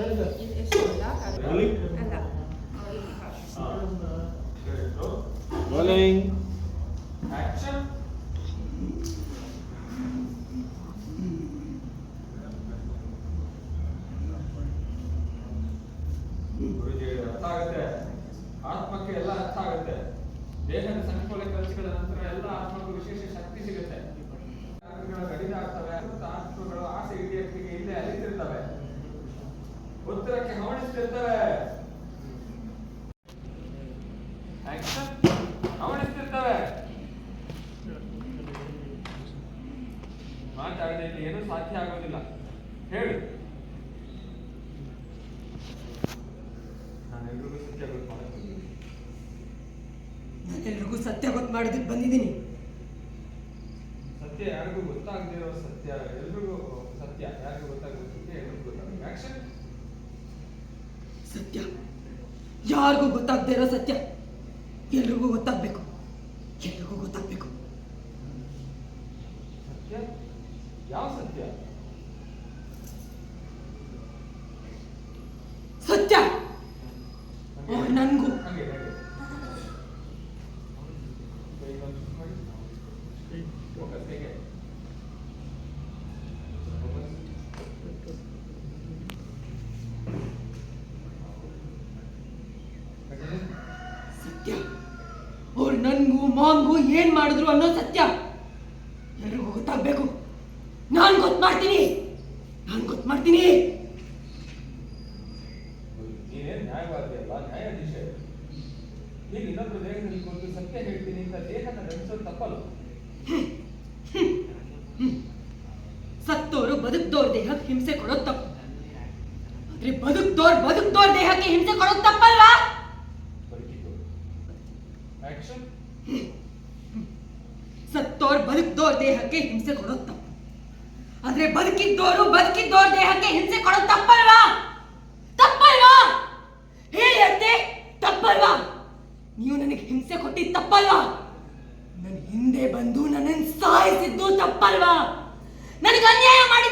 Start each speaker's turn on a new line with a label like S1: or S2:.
S1: ಇದು ಎಷ್ಟು ಅಲ್ಲ
S2: Rolling?
S1: ಅಲ್ಲ.
S2: ರೋಲಿಂಗ್
S3: ಆಕ್ಷನ್ ಗುರುಜಿ ಅರ್ಥ ಆಗುತ್ತೆ ಆತ್ಮಕ್ಕೆ ಎಲ್ಲ ಅರ್ಥ ಆಗುತ್ತೆ ದೇಹದ ಸಂಕೋಲೆ ಖರ್ಚುಗಳ ನಂತರ ಎಲ್ಲ ಆತ್ಮಕ್ಕೂ ವಿಶೇಷ ಶಕ್ತಿ ಸಿಗುತ್ತೆ ಕಡಿಮೆ ಆಗ್ತವೆ ಆಕ್ಷನ್ ಹವಣಿಸ್ತಿರ್ತವೆ ಮಾತಾಡದೆ ಇಲ್ಲಿ ಏನೂ ಸಾಧ್ಯ ಆಗೋದಿಲ್ಲ. ಹೇಳು. ಎಲ್ರಿಗೂ ಸತ್ಯ ಗೊತ್ತು ಮಾಡ್ತೀನಿ
S4: ನಾನೆಲ್ರಿಗೂ ಸತ್ಯ ಗೊತ್ತು ಮಾಡೋದಕ್ಕೆ ಬಂದಿದ್ದೀನಿ.
S3: ಸತ್ಯ ಯಾರಿಗೂ ಗೊತ್ತಾಗದಿರೋ ಸತ್ಯ ಎಲ್ರಿಗೂ ಸತ್ಯ ಯಾರಿಗೂ ಗೊತ್ತಾಗುತ್ತೆ ಎಲ್ರಿಗೂ ಗೊತ್ತಾಗುತ್ತೆ. ಆಕ್ಷನ್
S4: ಸತ್ಯ ಯಾರಿಗೂ ಗೊತ್ತಾಗದೇ ಇರೋ ಸತ್ಯ. ಎಲ್ರಿಗೂ ಗೊತ್ತಾಗಬೇಕು. ಎಲ್ರಿಗೂ ಗೊತ್ತಾಗಬೇಕು.
S3: ಸತ್ಯ? ಯಾವ ಸತ್ಯ?
S4: ಸತ್ಯ. ನನ್ಗೂ. ಸತ್ಯ. ಅವ್ರು ನನ್ಗೂ ಮಾಂಗೂ ಏನ್ ಮಾಡಿದ್ರು ಅನ್ನೋ ಸತ್ಯ. ಎಲ್ರಿಗೂ ಗೊತ್ತಾಗ್ಬೇಕು. ನಾನ್ ಗೊತ್ತು ಮಾಡ್ತೀನಿ. ನಾನ್ ಗೊತ್ತ ಮಾಡ್ತೀನಿ.
S3: ನೀನೇನ್ ನ್ಯಾಯವಾದಿ ಅಲ್ಲ ನ್ಯಾಯಾಧೀಶ ನೀನು ಇನ್ನೊಬ್ರು ದೇಹದಲ್ಲಿ ಕುರಿತು ಸತ್ಯ ಹೇಳ್ತೀನಿ ಅಂತ ದೇಹನ ತಪ್ಪಲ್ಲ
S4: ಸತ್ತೋರು ಬದುಕ್ದೋರ್ ದೇಹಕ್ಕೆ ಹಿಂಸೆ ಕೊಡೋದು ತಪ್ಪು. ಆದ್ರೆ ಬದುಕ್ದೋರ್ ಬದುಕ್ದೋರ್ ದೇಹಕ್ಕೆ ಹಿಂಸೆ ಕೊಡೋದು ತಪ್ಪಲ್ವಾ? ಸತ್ತೋರ್ ಬದುಕ್ದೋರ್ ದೇಹಕ್ಕೆ ಹಿಂಸೆ ಕೊಡೋದು ತಪ್ಪು. ಆದ್ರೆ ಬದುಕಿದ್ದೋರು ಬದುಕಿದ್ದೋರ್ ದೇಹಕ್ಕೆ ಹಿಂಸೆ ಕೊಡೋದು ತಪ್ಪಲ್ವಾ? ತಪ್ಪಲ್ವಾ? ಹೇಳಿ ಅಂತೆ ತಪ್ಪಲ್ವಾ? ನೀವು ನನಗೆ ಹಿಂಸೆ ಕೊಟ್ಟಿದ್ದು ತಪ್ಪಲ್ವಾ? ನನ್ನ ಹಿಂದೆ ಬಂದು ನನ್ನನ್ನು ಸಾಯಿಸಿದ್ದು ತಪ್ಪಲ್ವಾ? ನನಗೆ ಅನ್ಯಾಯ ತಪ್ಪಲ್ವಾ